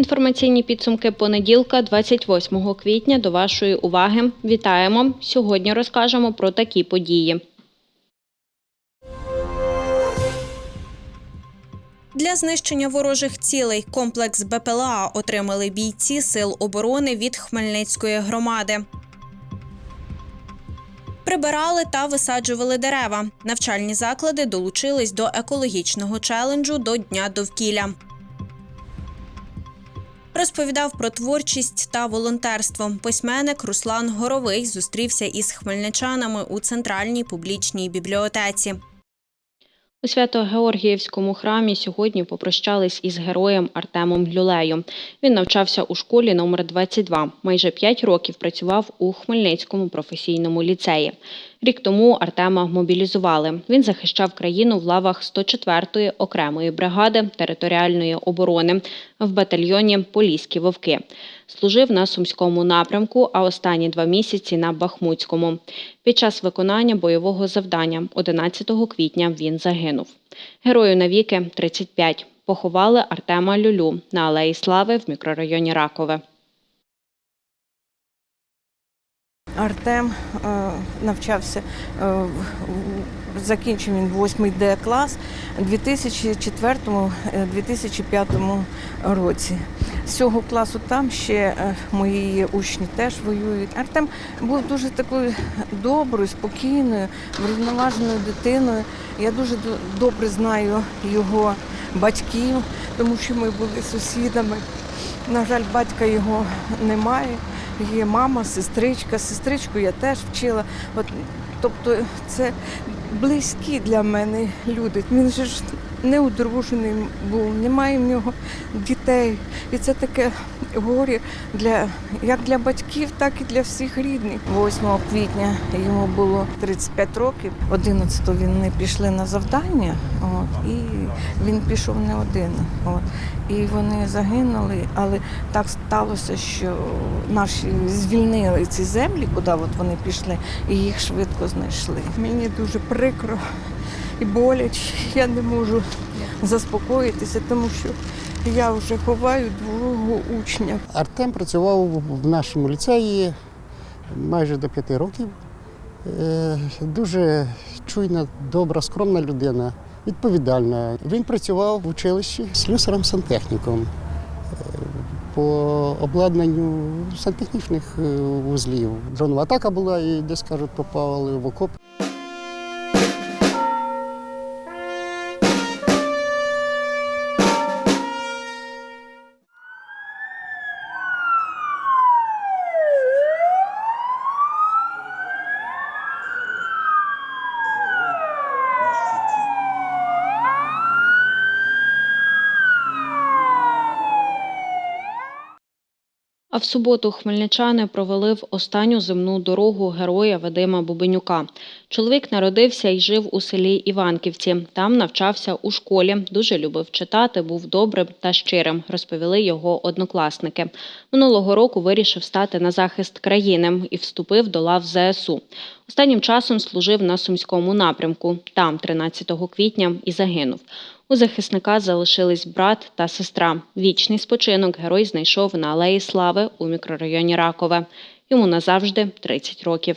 Інформаційні підсумки понеділка, 28 квітня. До вашої уваги вітаємо. Сьогодні розкажемо про такі події. Для знищення ворожих цілей комплекс БПЛА отримали бійці Сил оборони від Хмельницької громади. Прибирали та висаджували дерева. Навчальні заклади долучились до екологічного челенджу до Дня довкілля. Розповідав про творчість та волонтерство. Письменник Руслан Горовий зустрівся із хмельничанами у центральній публічній бібліотеці. У Свято-Георгіївському храмі сьогодні попрощались із героєм Артемом Люлею. Він навчався у школі номер 22. Майже п'ять років працював у Хмельницькому професійному ліцеї. Рік тому Артема мобілізували. Він захищав країну в лавах 104-ї окремої бригади територіальної оборони в батальйоні Поліські вовки. Служив на сумському напрямку, а останні два місяці на Бахмутському. Під час виконання бойового завдання 11 квітня він загинув. Герою навіки 35. Поховали Артема Люлю на Алеї Слави в мікрорайоні Ракове. Артем е, навчався, е, закінчив він 8 Д клас у 2004-2005 році. З цього класу там ще е, мої учні теж воюють. Артем був дуже такою доброю, спокійною, врівноваженою дитиною. Я дуже добре знаю його батьків, тому що ми були сусідами. На жаль, батька його немає. Є мама, сестричка. Сестричку я теж вчила. От, тобто це близькі для мене люди. Він же ж не одружений був, немає в нього дітей. І це таке горе для, як для батьків, так і для всіх рідних. 8 квітня йому було 35 років. 11 він не пішли на завдання, от, і він пішов не один. От. І вони загинули, але так сталося, що наші звільнили ці землі, куди от вони пішли, і їх швидко знайшли. Мені дуже прикро і боляче. Я не можу заспокоїтися, тому що я вже ховаю другого учня. Артем працював в нашому ліцеї майже до п'яти років. Е, Дуже чуйна, добра, скромна людина, відповідальна. Він працював в училищі слюсарем сантехніком е, по обладнанню сантехнічних е, вузлів. Дронова атака була і десь кажуть, попали в окоп. А в суботу хмельничани провели в останню земну дорогу героя Вадима Бубенюка. Чоловік народився і жив у селі Іванківці. Там навчався у школі, дуже любив читати, був добрим та щирим, розповіли його однокласники. Минулого року вирішив стати на захист країни і вступив до лав ЗСУ. Останнім часом служив на сумському напрямку. Там, 13 квітня, і загинув. У захисника залишились брат та сестра. Вічний спочинок герой знайшов на Алеї Слави у мікрорайоні Ракове. Йому назавжди 30 років.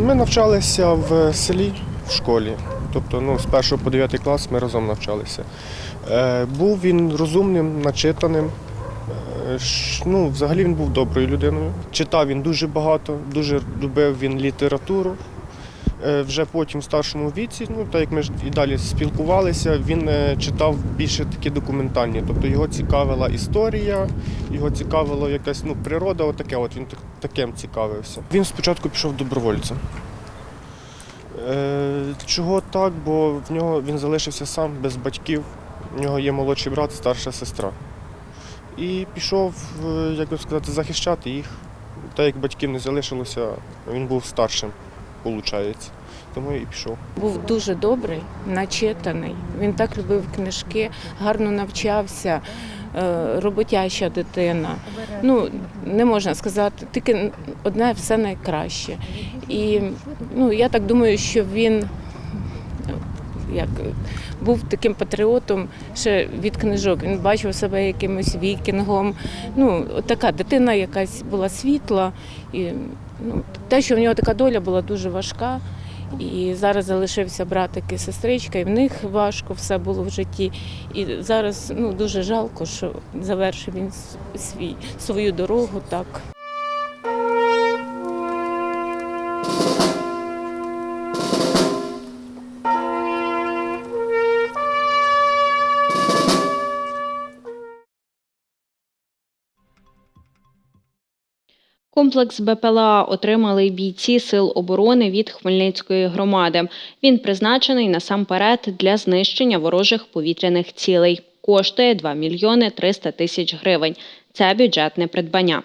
Ми навчалися в селі в школі. Тобто ну, з 1 по 9 клас ми разом навчалися. Е, був він розумним, начитаним. Е, ну, взагалі він був доброю людиною. Читав він дуже багато, дуже любив він літературу. Е, вже потім в старшому віці, ну так як ми ж і далі спілкувалися, він е, читав більше такі документальні. Тобто його цікавила історія, його цікавила якась ну, природа, отаке, от він так- таким цікавився. Він спочатку пішов добровольцем. Е, чого так? Бо в нього він залишився сам без батьків. В нього є молодший брат, старша сестра. І пішов, е, як би сказати, захищати їх. Так як батьків не залишилося, він був старшим, виходить. тому і пішов. Був дуже добрий, начитаний. Він так любив книжки, гарно навчався, е, роботяща дитина. Ну, не можна сказати, тільки одне все найкраще. І ну, я так думаю, що він як, був таким патріотом ще від книжок. Він бачив себе якимось вікінгом. Ну, така дитина якась була світла. І, ну, те, що в нього така доля була дуже важка. І зараз залишився братик і сестричка, і в них важко все було в житті. І зараз ну, дуже жалко, що завершив він свій, свою дорогу так. Комплекс БПЛА отримали бійці Сил оборони від Хмельницької громади. Він призначений насамперед для знищення ворожих повітряних цілей. Коштує 2 мільйони 300 тисяч гривень. Це бюджетне придбання.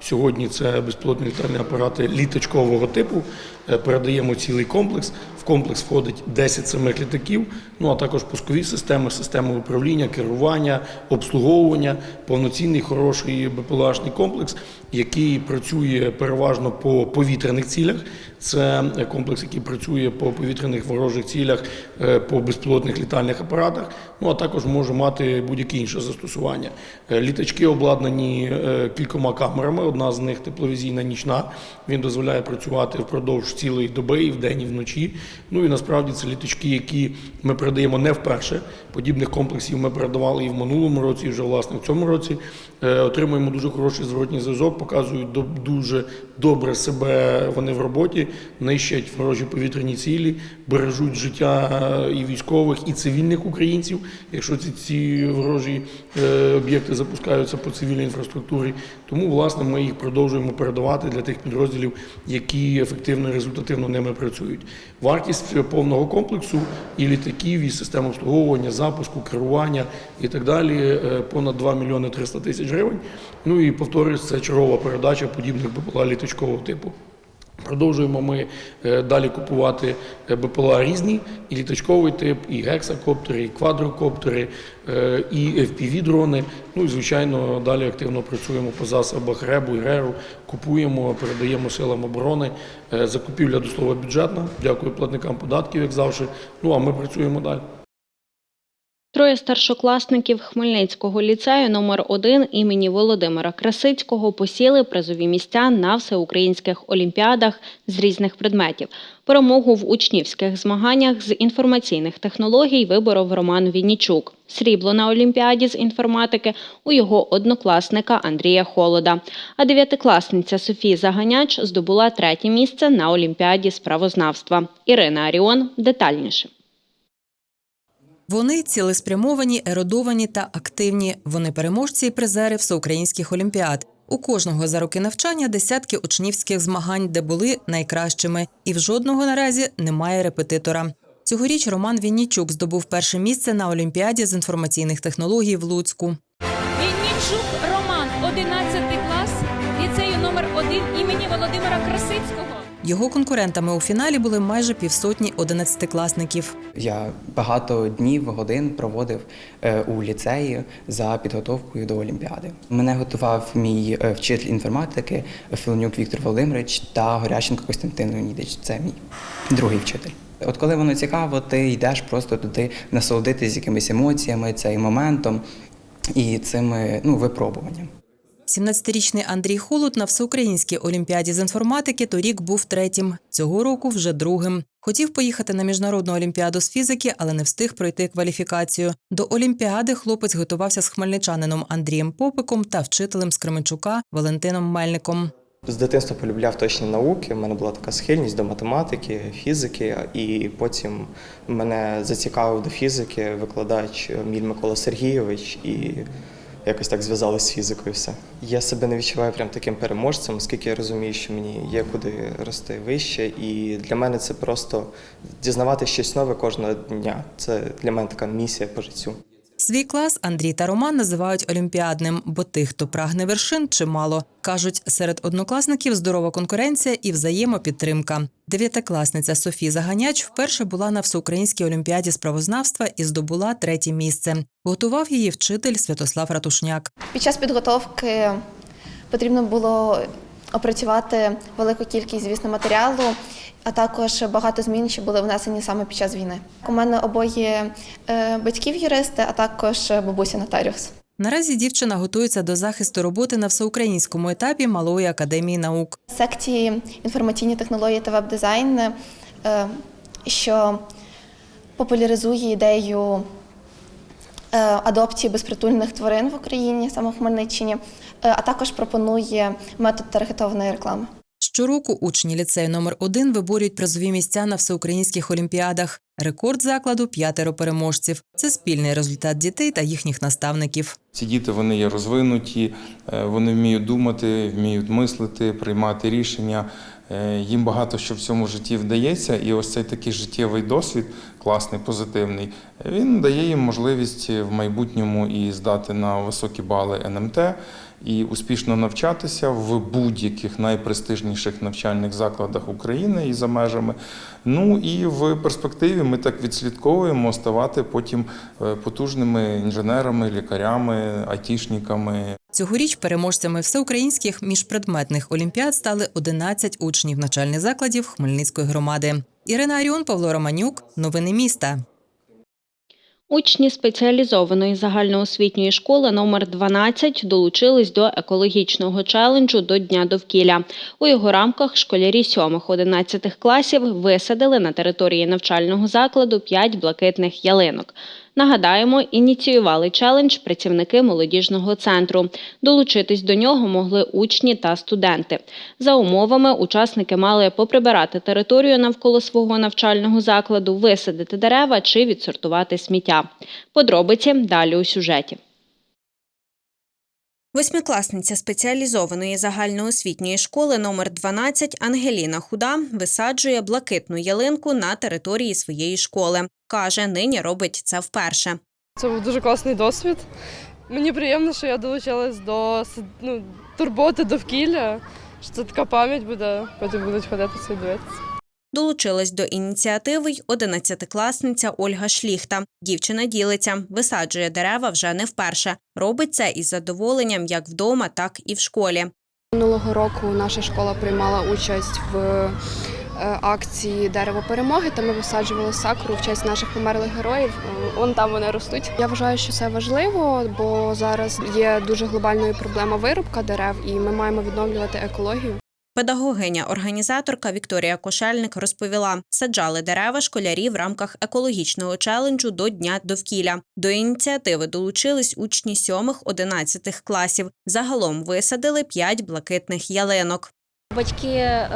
Сьогодні це безпілотні літальні апарати літачкового типу. Е, Передаємо цілий комплекс. Комплекс входить 10 самих літаків, ну а також пускові системи, системи управління, керування, обслуговування, повноцінний хороший БПЛАшний комплекс, який працює переважно по повітряних цілях. Це комплекс, який працює по повітряних ворожих цілях, е, по безпілотних літальних апаратах. Ну а також може мати будь-яке інше застосування. Е, Літачки обладнані е, кількома камерами. Одна з них тепловізійна нічна. Він дозволяє працювати впродовж цілої доби і вдень, і вночі. Ну і насправді це літачки, які ми передаємо не вперше. Подібних комплексів ми передавали і в минулому році, і вже власне в цьому році. Е, Отримуємо дуже хороший зворотній зв'язок, показують дуже добре себе вони в роботі, нищать ворожі повітряні цілі, бережуть життя е, і військових, і цивільних українців. Якщо ці, ці ворожі е, об'єкти запускаються по цивільній інфраструктурі, тому власне ми їх продовжуємо передавати для тих підрозділів, які ефективно і результативно ними працюють. Вартість повного комплексу і літаків, і систем обслуговування, запуску, керування і так далі е, понад 2 мільйони 300 тисяч гривень. Ну і повторюсь, це чергова передача подібних БПЛА літачкового типу. Продовжуємо ми е, далі купувати е, БПЛА різні, і літачковий тип, і гексакоптери, і квадрокоптери, е, і FPV-дрони. Ну і звичайно, далі активно працюємо по засобах РЕБу і РЕРу, купуємо, передаємо силам оборони. Закупівля до слова бюджетна. Дякую платникам податків, як завжди. Ну а ми працюємо далі. Троє старшокласників Хмельницького ліцею номер 1 імені Володимира Красицького посіли призові місця на всеукраїнських олімпіадах з різних предметів. Перемогу в учнівських змаганнях з інформаційних технологій виборов Роман Віннічук. Срібло на олімпіаді з інформатики у його однокласника Андрія Холода. А дев'ятикласниця Софія Заганяч здобула третє місце на олімпіаді з правознавства. Ірина Аріон детальніше. Вони цілеспрямовані, ерудовані та активні. Вони переможці і призери всеукраїнських олімпіад. У кожного за роки навчання десятки учнівських змагань, де були найкращими, і в жодного наразі немає репетитора. Цьогоріч Роман Віннічук здобув перше місце на олімпіаді з інформаційних технологій в Луцьку. Віннічук Роман, 11 Його конкурентами у фіналі були майже півсотні одинадцятикласників. Я багато днів, годин проводив е, у ліцеї за підготовкою до Олімпіади. Мене готував мій е, вчитель інформатики Філонюк Віктор Володимирович та Горященко Костянтин Леонідович. Це мій другий вчитель. От коли воно цікаво, ти йдеш просто туди насолодитись якимись емоціями, цим моментом і цими ну, випробуванням. 17-річний Андрій Холод на всеукраїнській олімпіаді з інформатики торік був третім. Цього року вже другим. Хотів поїхати на міжнародну олімпіаду з фізики, але не встиг пройти кваліфікацію. До олімпіади хлопець готувався з хмельничанином Андрієм Попиком та вчителем з Кременчука Валентином Мельником. З дитинства полюбляв точні науки. У мене була така схильність до математики, фізики, і потім мене зацікавив до фізики викладач Міль Микола Сергійович, і якось так зв'язалися з фізикою все. Я себе не відчуваю прям таким переможцем, оскільки я розумію, що мені є куди рости вище, і для мене це просто дізнавати щось нове кожного дня. Це для мене така місія по життю. Свій клас Андрій та Роман називають олімпіадним, бо тих, хто прагне вершин, чимало. Кажуть, серед однокласників здорова конкуренція і взаємопідтримка. Дев'ятикласниця Софія Заганяч вперше була на всеукраїнській олімпіаді з правознавства і здобула третє місце. Готував її вчитель Святослав Ратушняк. Під час підготовки потрібно було опрацювати велику кількість, звісно, матеріалу, а також багато змін, що були внесені саме під час війни. У мене обоє е, батьків юристи, а також бабуся нотаріус. Наразі дівчина готується до захисту роботи на всеукраїнському етапі Малої академії наук. Секції інформаційні технології та веб-дизайн, е, що популяризує ідею адопції безпритульних тварин в Україні, саме в Хмельниччині, е, а також пропонує метод таргетованої реклами. Щороку учні ліцею номер 1 виборюють призові місця на всеукраїнських олімпіадах. Рекорд закладу п'ятеро переможців. Це спільний результат дітей та їхніх наставників. Ці діти вони є розвинуті, е, вони вміють думати, вміють мислити, приймати рішення. Е, Їм багато що в цьому житті вдається, і ось цей такий життєвий досвід, класний, позитивний, він дає їм можливість в майбутньому і здати на високі бали НМТ, і успішно навчатися в будь-яких найпрестижніших навчальних закладах України і за межами. Ну і в перспективі ми так відслідковуємо ставати потім е, потужними інженерами, лікарями, айтішниками. Цьогоріч переможцями всеукраїнських міжпредметних олімпіад стали 11 учнів навчальних закладів Хмельницької громади. Ірина Аріон, Павло Романюк. Новини міста. Учні спеціалізованої загальноосвітньої школи номер 12 долучились до екологічного челенджу до Дня довкілля. У його рамках школярі 7-11 класів висадили на території навчального закладу 5 блакитних ялинок. Нагадаємо, ініціювали челендж працівники молодіжного центру. Долучитись до нього могли учні та студенти. За умовами, учасники мали поприбирати територію навколо свого навчального закладу, висадити дерева чи відсортувати сміття. Подробиці далі у сюжеті. Восьмикласниця спеціалізованої загальноосвітньої школи номер 12 Ангеліна Худа висаджує блакитну ялинку на території своєї школи. Каже, нині робить це вперше. Це був дуже класний досвід. Мені приємно, що я долучилась до ну, турботи довкілля, що це така пам'ять буде, потім будуть ходити це дивитися. Долучилась до ініціативи й одинадцятикласниця Ольга Шліхта. Дівчина ділиться, висаджує дерева вже не вперше. Робить це із задоволенням як вдома, так і в школі. Минулого року наша школа приймала участь в е, акції Дерево перемоги, та ми висаджували сакуру в честь наших померлих героїв. Вон там вони ростуть. Я вважаю, що це важливо, бо зараз є дуже глобальною проблема вирубка дерев, і ми маємо відновлювати екологію. Педагогиня-організаторка Вікторія Кошельник розповіла, саджали дерева школярі в рамках екологічного челенджу до Дня довкілля. До ініціативи долучились учні 7-11 класів. Загалом висадили 5 блакитних ялинок. Батьки е,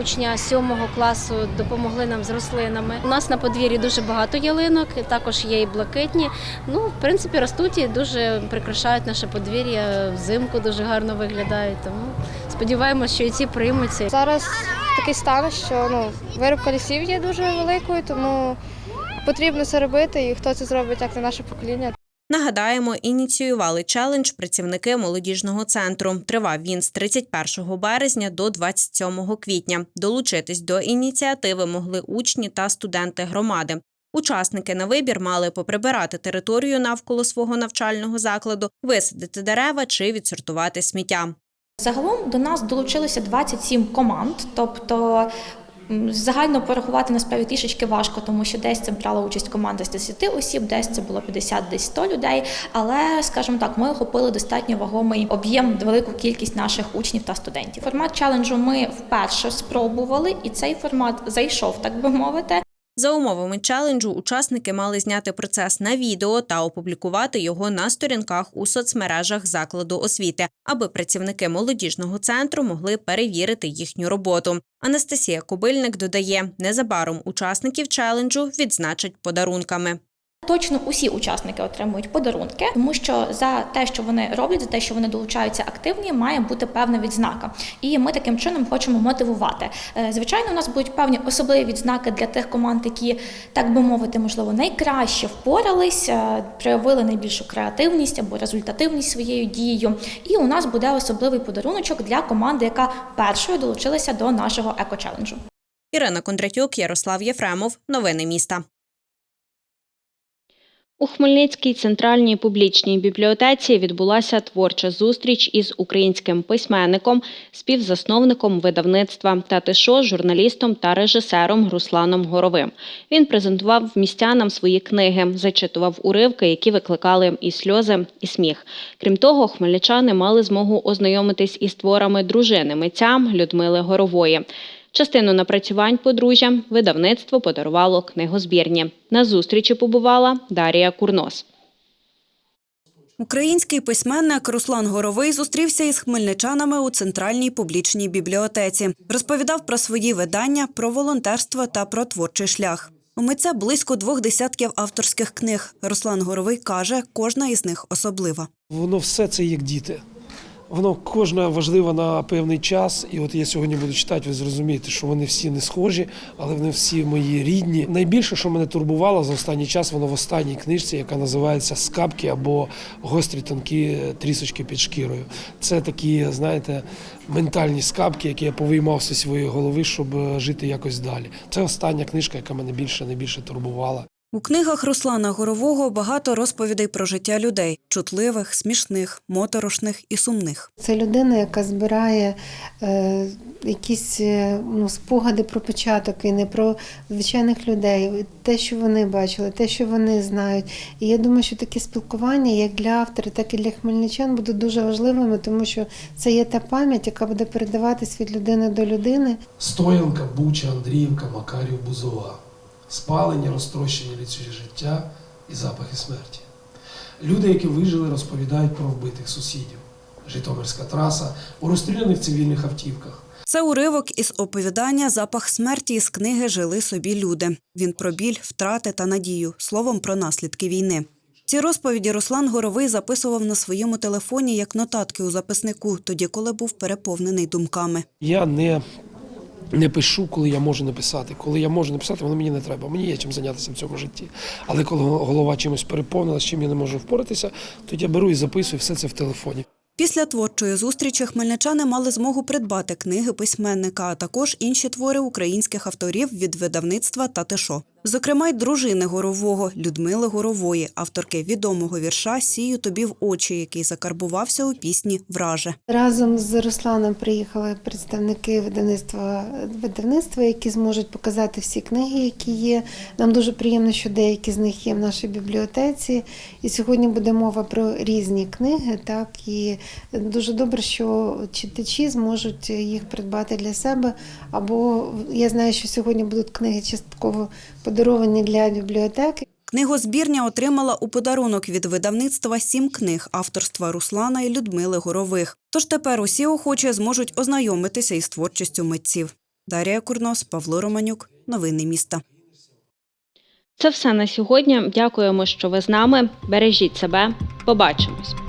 учня сьомого класу допомогли нам з рослинами. У нас на подвір'ї дуже багато ялинок, також є і блакитні. Ну, в принципі, ростуть і дуже прикрашають наше подвір'я. Взимку дуже гарно виглядають. Тому сподіваємося, що і ці приймуться. Зараз такий стан, що ну вирубка лісів є дуже великою, тому потрібно це робити. І хто це зробить, як не наше покоління. Нагадаємо, ініціювали челендж працівники молодіжного центру. Тривав він з 31 березня до 27 квітня. Долучитись до ініціативи могли учні та студенти громади. Учасники на вибір мали поприбирати територію навколо свого навчального закладу, висадити дерева чи відсортувати сміття. Загалом до нас долучилося 27 команд, тобто загально порахувати насправді трішечки важко, тому що десь це брала участь команда з 10 осіб, десь це було 50, десь 100 людей. Але, скажімо так, ми охопили достатньо вагомий об'єм, велику кількість наших учнів та студентів. Формат челенджу ми вперше спробували, і цей формат зайшов, так би мовити. За умовами челенджу учасники мали зняти процес на відео та опублікувати його на сторінках у соцмережах закладу освіти, аби працівники молодіжного центру могли перевірити їхню роботу. Анастасія Кобильник додає, незабаром учасників челенджу відзначать подарунками. Точно усі учасники отримують подарунки, тому що за те, що вони роблять, за те, що вони долучаються активні, має бути певна відзнака. І ми таким чином хочемо мотивувати. Е, Звичайно, у нас будуть певні особливі відзнаки для тих команд, які, так би мовити, можливо, найкраще впорались, е, проявили найбільшу креативність або результативність своєю дією. І у нас буде особливий подаруночок для команди, яка першою долучилася до нашого еко-челенджу. Ірина Кондратюк, Ярослав Єфремов. Новини міста. У Хмельницькій центральній публічній бібліотеці відбулася творча зустріч із українським письменником, співзасновником видавництва «Татишо», журналістом та режисером Русланом Горовим. Він презентував містянам свої книги, зачитував уривки, які викликали і сльози, і сміх. Крім того, хмельничани мали змогу ознайомитись із творами дружини митця Людмили Горової. Частину напрацювань подружжя видавництво подарувало книгозбірні. На зустрічі побувала Дарія Курнос. Український письменник Руслан Горовий зустрівся із хмельничанами у центральній публічній бібліотеці. Розповідав про свої видання, про волонтерство та про творчий шлях. У митця близько двох десятків авторських книг. Руслан Горовий каже, кожна із них особлива. Воно все це як діти. Воно кожна важлива на певний час. І от я сьогодні буду читати, ви зрозумієте, що вони всі не схожі, але вони всі мої рідні. Найбільше, що мене турбувало за останній час, воно в останній книжці, яка називається Скапки або гострі тонкі трісочки під шкірою. Це такі, знаєте, ментальні скапки, які я повиймав зі своєї голови, щоб е, жити якось далі. Це остання книжка, яка мене більше найбільше турбувала. У книгах Руслана Горового багато розповідей про життя людей чутливих, смішних, моторошних і сумних. Це людина, яка збирає е, якісь е, ну, спогади про початок і не про звичайних людей, те, що вони бачили, те, що вони знають. І я думаю, що такі спілкування, як для автора, так і для хмельничан, будуть дуже важливими, тому що це є та пам'ять, яка буде передаватись від людини до людини. Стоянка, Буча, Андріївка, Макарів, Бузова. Спалення, розтрощення людського життя і запахи смерті. Люди, які вижили, розповідають про вбитих сусідів. Житомирська траса у розстріляних цивільних автівках. Це уривок із оповідання Запах смерті із книги Жили собі люди. Він про біль, втрати та надію, словом про наслідки війни. Ці розповіді Руслан Горовий записував на своєму телефоні як нотатки у записнику, тоді коли був переповнений думками. Я не, не пишу, коли я можу написати. Коли я можу написати, воно мені не треба. Мені є чим зайнятися в цьому житті. Але коли голова чимось переповнена, з чим я не можу впоратися, тоді я беру і записую все це в телефоні. Після творчої зустрічі хмельничани мали змогу придбати книги письменника, а також інші твори українських авторів від видавництва «Татишо». Зокрема, й дружини Горового Людмили Горової, авторки відомого вірша Сію тобі в очі, який закарбувався у пісні Враже. Разом з Русланом приїхали представники видавництва, видавництва, які зможуть показати всі книги, які є. Нам дуже приємно, що деякі з них є в нашій бібліотеці. І сьогодні буде мова про різні книги. Так і дуже добре, що читачі зможуть їх придбати для себе. Або я знаю, що сьогодні будуть книги частково подаровані для бібліотеки. Книгозбірня отримала у подарунок від видавництва сім книг авторства Руслана і Людмили Горових. Тож тепер усі охочі зможуть ознайомитися із творчістю митців. Дарія Курнос, Павло Романюк. Новини міста. Це все на сьогодні. Дякуємо, що ви з нами. Бережіть себе. Побачимось.